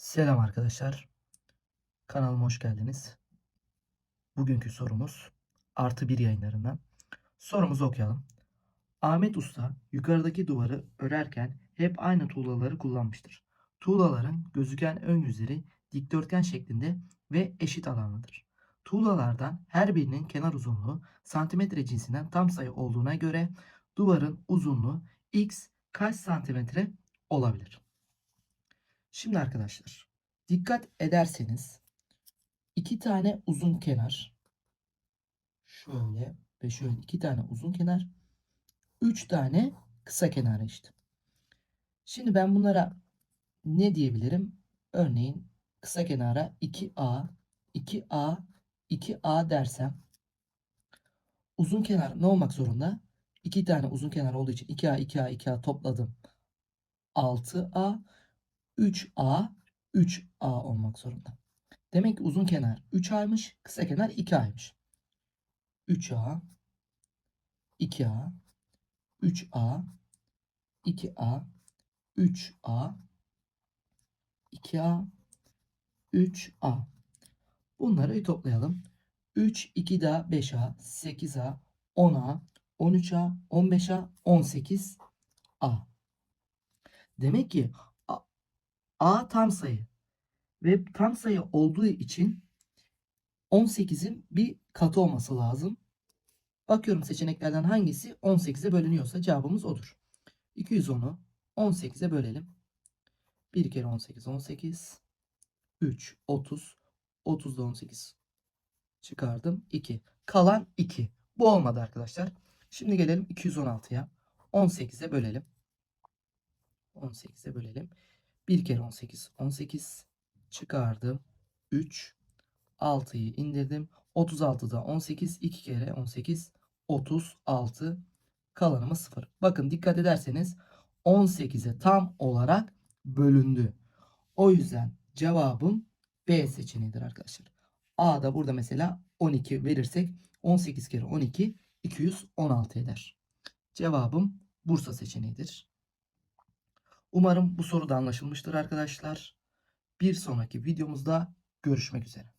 Selam arkadaşlar. Kanalıma hoş geldiniz. Bugünkü sorumuz artı bir yayınlarından. Sorumuzu okuyalım. Ahmet Usta yukarıdaki duvarı örerken hep aynı tuğlaları kullanmıştır. Tuğlaların gözüken ön yüzleri dikdörtgen şeklinde ve eşit alanlıdır. Tuğlalardan her birinin kenar uzunluğu santimetre cinsinden tam sayı olduğuna göre duvarın uzunluğu x kaç santimetre olabilir? Şimdi arkadaşlar dikkat ederseniz iki tane uzun kenar şöyle ve şöyle iki tane uzun kenar üç tane kısa kenar eşit. Şimdi ben bunlara ne diyebilirim? Örneğin kısa kenara 2A 2A 2A dersem uzun kenar ne olmak zorunda? İki tane uzun kenar olduğu için 2A 2A 2A topladım. 6A 3A 3A olmak zorunda. Demek ki uzun kenar 3A'ymış, kısa kenar 2A'ymış. 3A 2A 3A 2A 3A 2A 3A Bunları toplayalım. 3 2 daha 5A 8A 10A 13A 15A 18A Demek ki A tam sayı ve tam sayı olduğu için 18'in bir katı olması lazım. Bakıyorum seçeneklerden hangisi 18'e bölünüyorsa cevabımız odur. 210'u 18'e bölelim. 1 kere 18 18. 3 30. 30'da 18 çıkardım. 2. Kalan 2. Bu olmadı arkadaşlar. Şimdi gelelim 216'ya. 18'e bölelim. 18'e bölelim. 1 kere 18 18 çıkardım. 3 6'yı indirdim. 36'da 18 2 kere 18 36 kalanımız 0. Bakın dikkat ederseniz 18'e tam olarak bölündü. O yüzden cevabım B seçeneğidir arkadaşlar. A da burada mesela 12 verirsek 18 kere 12 216 eder. Cevabım Bursa seçeneğidir. Umarım bu soru da anlaşılmıştır arkadaşlar. Bir sonraki videomuzda görüşmek üzere.